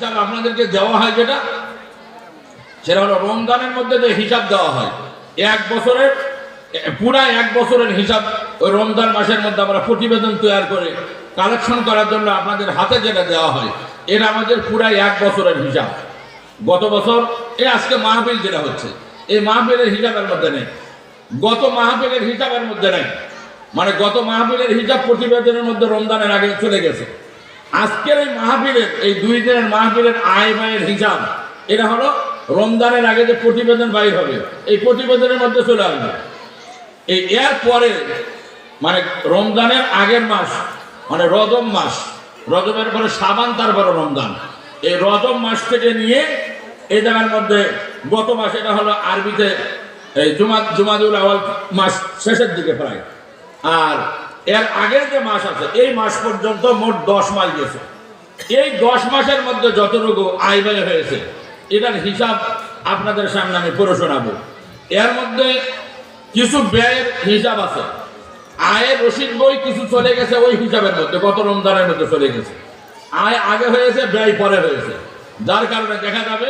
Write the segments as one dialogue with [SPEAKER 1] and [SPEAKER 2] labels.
[SPEAKER 1] হিসাব আপনাদেরকে দেওয়া হয় যেটা? সেটা হলো রমজানের মধ্যে যে হিসাব দেওয়া হয়। এক বছরের, পুরা এক বছরের হিসাব ওই রমজান মাসের মধ্যে আমরা প্রতিবেদন তৈরি করে কালেকশন করার জন্য আপনাদের হাতে যেটা দেওয়া হয়, এটা আমাদের পুরা এক বছরের হিসাব। গত বছর, এ আজকে মাহফিল যেটা হচ্ছে, এই মাহফিলের হিসাবের মধ্যে নেই। গত মাহফিলের হিসাবের মধ্যে নেই। মানে গত মাহফিলের হিসাব প্রতিবেদনের মধ্যে রমজানের আগে চলে গেছে। আজকের এই মাহফিলের, এই দুই দিনের মাহফিলের আয় ব্যয়ের হিসাব, এটা হলো রমজানের আগে যে প্রতিবেদন বাইর হবে, এই প্রতিবেদনের মধ্যে চলে আসবে। এই এর পরে মানে রমজানের আগের মাস মানে রজব মাস, রজবের পরে সাবান তারপরে রমজান। এই রজব মাস থেকে নিয়ে এই জায়গার মধ্যে গত মাস এটা হলো আরবিতে, এই জুমা জুমাদুল আওয়াল মাস শেষের দিকে প্রায়। আর এর আগের যে মাস আছে, এই মাস পর্যন্ত মোট দশ মাস গেছে। এই দশ মাসের মধ্যে যতটুকু আয় ব্যয় হয়েছে, এটার হিসাব আপনাদের সামনে আমি পড়ে শোনাবো। এর মধ্যে কিছু ব্যয়ের হিসাব আছে। আয়ের রসিদ বই কিছু চলে গেছে ওই হিসাবের মধ্যে, গত রমজানের মধ্যে চলে গেছে। আয় আগে হয়েছে, ব্যয় পরে হয়েছে। যার কারণে দেখা যাবে,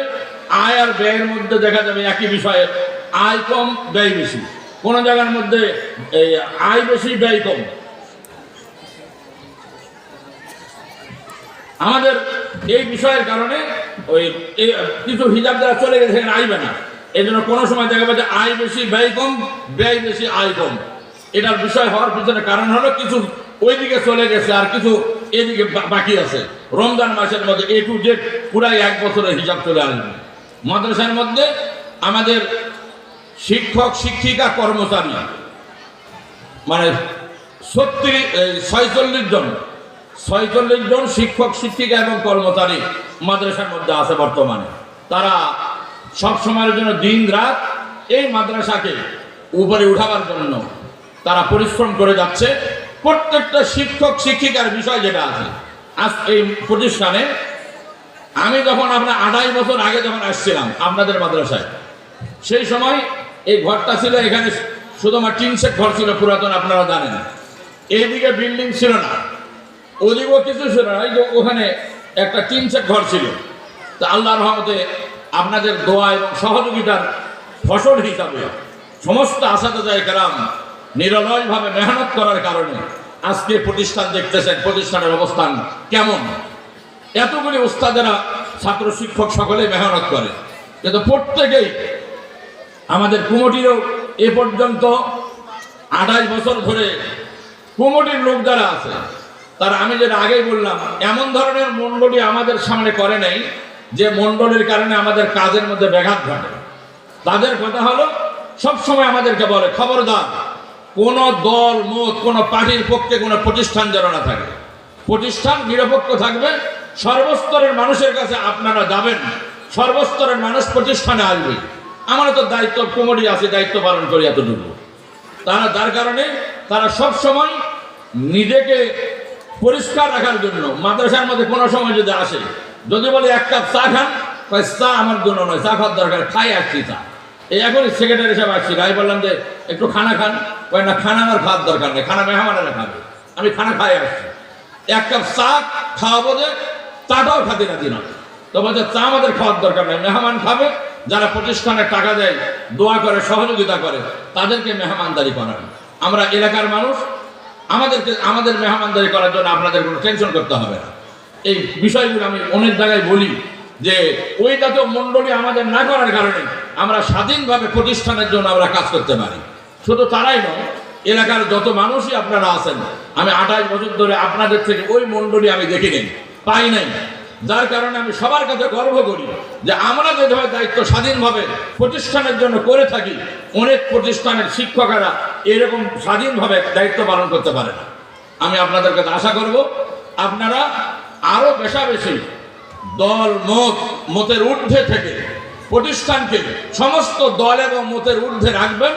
[SPEAKER 1] আয় আর ব্যয়ের মধ্যে দেখা যাবে একই বিষয়ে, আয় কম, ব্যয় বেশি। কোন জায়গার মধ্যে আয় বেশি, ব্যয় কম। আমাদের এই বিষয়ের কারণে ওই কিছু হিসাব যারা চলে গেছে সেখানে আইবে না। এই জন্য কোনো সময় দেখা যে আয় বেশি, ব্যয় কম, ব্যয় বেশি, আয় কম। এটার বিষয় হওয়ার পিছনে কারণ হলো কিছু ওইদিকে চলে গেছে আর কিছু এদিকে বাকি আছে। রমজান মাসের মধ্যে এ টু জেড পুরাই এক বছরের হিসাব চলে আসবে। মাদ্রাসার মধ্যে আমাদের শিক্ষক, শিক্ষিকা, কর্মচারী মানে সত্যি ছয়চল্লিশ জন ছয়চল্লিশ জন শিক্ষক, শিক্ষিকা এবং কর্মচারী মাদ্রাসার মধ্যে আছে বর্তমানে। তারা সব সময়ের জন্য দিন রাত এই মাদ্রাসাকে উপরে উঠাবার জন্য তারা পরিশ্রম করে যাচ্ছে। প্রত্যেকটা শিক্ষক, শিক্ষিকার বিষয় যেটা আছে, আজ এই প্রতিষ্ঠানে আমি যখন আপনার আড়াই বছর আগে যখন আসছিলাম আপনাদের মাদ্রাসায়, সেই সময় এই ঘরটা ছিল এখানে শুধুমাত্র টিন সেট ঘর ছিল, পুরাতন, আপনারা জানেন। এইদিকে বিল্ডিং ছিল না। ওদিকেও কিছু ছিল না যে ওখানে একটা টিন সেট ঘর ছিল। তা আল্লাহ রহমতে আপনাদের দোয়া এবং সহযোগিতার ফসল হিসাবে সমস্ত আসাদায় কেরাম নিরলয়ভাবে মেহনত করার কারণে আজকে প্রতিষ্ঠান দেখতেছেন, প্রতিষ্ঠানের অবস্থান কেমন? এতগুলি উস্তাদেরা, ছাত্র শিক্ষক সকলে মেহনত করে। কিন্তু প্রত্যেকেই আমাদের কুমটিরও এ পর্যন্ত আঠাশ বছর ধরে কুমটির লোক যারা আছে তারা আমি যেটা আগেই বললাম, এমন ধরনের মণ্ডলী আমাদের সামনে করে নেই যে মণ্ডলীর কারণে আমাদের কাজের মধ্যে ব্যাঘাত ঘটে। তাদের কথা হলো, সবসময় আমাদেরকে বলে, খবরদার, কোন দল, মত, কোন পার্টির পক্ষে কোনো প্রতিষ্ঠান যেন না থাকে। প্রতিষ্ঠান নিরপেক্ষ থাকবে, সর্বস্তরের মানুষের কাছে আপনারা যাবেন, সর্বস্তরের মানুষ প্রতিষ্ঠানে আসবে। আমার তো দায়িত্ব কুমড়ি আছে, দায়িত্ব পালন করি এতটুকু। তারা, যার কারণে তারা সব সময় নিজেকে পরিষ্কার রাখার জন্য, মাদ্রাসার মধ্যে কোনো সময় যদি আসে, যদি বলে এক কাপ চা খান, কয়, চা আমার জন্য নয়, চা খাওয়ার দরকার, খাই আসছি চা। এই এখনই সেক্রেটারি সাহেব আসছিল আমি বললাম যে, একটু খানা খান। কয়, না, খানা আমার খাওয়ার দরকার নেই, খানা মেহমানেরা খাবে, আমি খানা খাই আসছি। এক কাপ চা খাওয়াবো যে চাটাও খাতে না তো বলছে, চা আমাদের খাওয়ার দরকার নেই, মেহমান খাবে, যারা প্রতিষ্ঠানে টাকা দেয়, দোয়া করে, সহযোগিতা করে, তাদেরকে মেহমানদারি করান। আমরা এলাকার মানুষ আমাদেরকে, আমাদের মেহমানদারি করার জন্য আপনাদের কোনো টেনশন করতে হবে না। এই বিষয়গুলো আমি অনেক জায়গায় বলি যে, ওই জাতীয় মণ্ডলী আমাদের না করার কারণে আমরা স্বাধীনভাবে প্রতিষ্ঠানের জন্য আমরা কাজ করতে পারি। শুধু তারাই নয়, এলাকার যত মানুষই আপনারা আছেন, আমি আঠাশ বছর ধরে আপনাদের থেকে ওই মণ্ডলী আমি দেখি নেই পাই নাই। যার কারণে আমি সবার কাছে গর্ব করি যে আমরা যেভাবে দায়িত্ব স্বাধীনভাবে প্রতিষ্ঠানের জন্য করে থাকি, অনেক প্রতিষ্ঠানের শিক্ষকেরা এরকম স্বাধীনভাবে দায়িত্ব পালন করতে পারে না। আমি আপনাদের কাছে আশা করব, আপনারা আরও বেশা বেশি দল মত, মতের ঊর্ধ্বে থেকে প্রতিষ্ঠানকে সমস্ত দল এবং মতের ঊর্ধ্বে রাখবেন,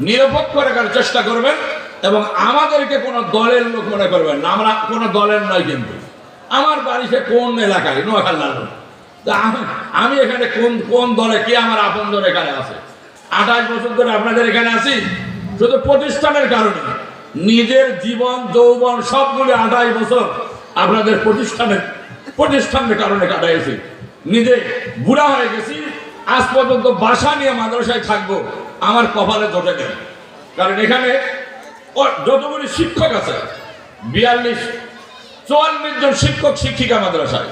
[SPEAKER 1] নিরপেক্ষ রাখার চেষ্টা করবেন এবং আমাদেরকে কোনো দলের লোক মনে করবেন না। আমরা কোনো দলের নয় কিন্তু। আমার বাড়িতে কোন এলাকায়? নোয়াখাল্লার লোক। তা আমি- এখানে কোন কোন দলে কে আমার আপন এখানে আছে? আঠাশ বছর ধরে আপনাদের এখানে আছি? শুধু প্রতিষ্ঠানের কারণে নিজের জীবন, যৌবন সবগুলি আঠাশ বছর আপনাদের প্রতিষ্ঠানের প্রতিষ্ঠানের কারণে কাটাইছি। নিজে বুড়া হয়ে গেছি, আজ পর্যন্ত বাসা নিয়ে মাদ্রাসায় থাকব, আমার কপালে জোটে নেই। কারণ এখানে যতগুলি শিক্ষক আছে, বিয়াল্লিশ, চুয়াল্লিশ জন শিক্ষক, শিক্ষিকা মাদ্রাসায়।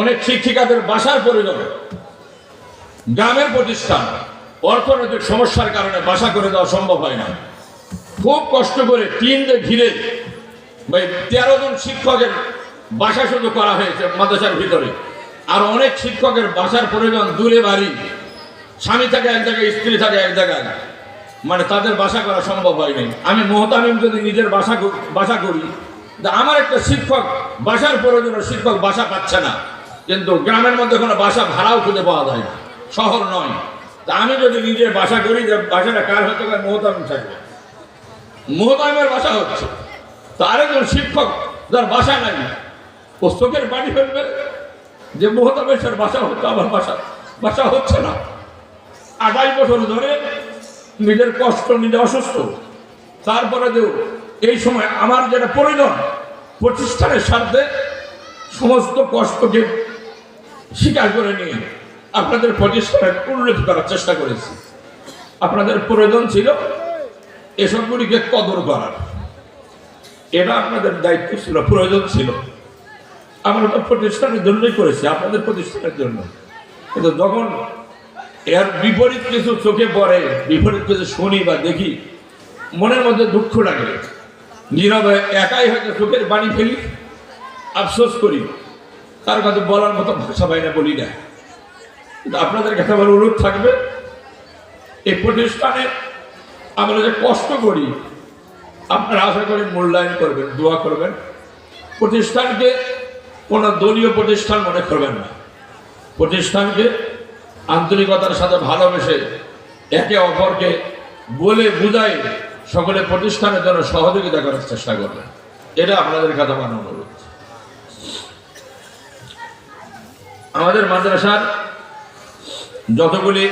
[SPEAKER 1] অনেক শিক্ষিকাদের বাসার প্রয়োজন, গ্রামের প্রতিষ্ঠান অর্থনৈতিক সমস্যার কারণে বাসা করে দেওয়া সম্ভব হয় না। খুব কষ্ট করে দিয়ে ঘিরে তেরো জন শিক্ষকের বাসা শুধু করা হয়েছে মাদ্রাসার ভিতরে। আর অনেক শিক্ষকের বাসার প্রয়োজন দূরে বাড়ি। স্বামী থাকে এক জায়গায়, স্ত্রী থাকে এক জায়গায়। মানে তাদের বাসা করা সম্ভব হয়নি। আমি মোহতামিম যদি নিজের বাসা বাসা করি আমার একটা শিক্ষক, বাসার প্রয়োজন শিক্ষক বাসা পাচ্ছে না। কিন্তু গ্রামের মধ্যে কোনো বাসা ভাড়াও খুঁজে পাওয়া যায় না। শহর নয়। তা আমি যদি নিজের বাসা করি, যে বাসাটা কার হতে পারে মোহতামিম থাকবে। মোহতামিমের বাসা হচ্ছে। তো আরেকজন শিক্ষক, যার বাসা নাই। ও চোখের বাড়ি ফেলবে যে মোহতামেশের বাসা হতো আমার বাসা বাসা হচ্ছে না। আড়াই বছর ধরে নিজের কষ্ট, নিজে অসুস্থ। তারপরে যে এই সময় আমার যেটা প্রয়োজন প্রতিষ্ঠানের স্বার্থে সমস্ত কষ্টকে স্বীকার করে নিয়ে আপনাদের প্রতিষ্ঠানের উন্নতি করার চেষ্টা করেছি। আপনাদের প্রয়োজন ছিল এসবগুলিকে কদর করার। এটা আপনাদের দায়িত্ব ছিল, প্রয়োজন ছিল। আমরা তো প্রতিষ্ঠানের জন্যই করেছি, আপনাদের প্রতিষ্ঠানের জন্য। কিন্তু যখন এর বিপরীত কিছু চোখে পড়ে, বিপরীত কিছু শুনি বা দেখি, মনের মধ্যে দুঃখ লাগে। নীরবে একাই হয়তো চোখের বাণী ফেলি, আফসোস করি। তার কাছে বলার মতো ভাষা না বলি না। কিন্তু আপনাদের কাছে আমার অনুরোধ থাকবে, এই প্রতিষ্ঠানে আমরা যে কষ্ট করি, আপনারা আশা করি মূল্যায়ন করবেন, দোয়া করবেন। প্রতিষ্ঠানকে কোনো দলীয় প্রতিষ্ঠান মনে করবেন না। প্রতিষ্ঠানকে আন্তরিকতার সাথে ভালোবেসে একে অপরকে বলে বুঝাই সকলে প্রতিষ্ঠানের জন্য সহযোগিতা করার চেষ্টা করবেন। এটা আপনাদের কাছে আমার অনুরোধ। আমাদের মাদ্রাসার যতগুলি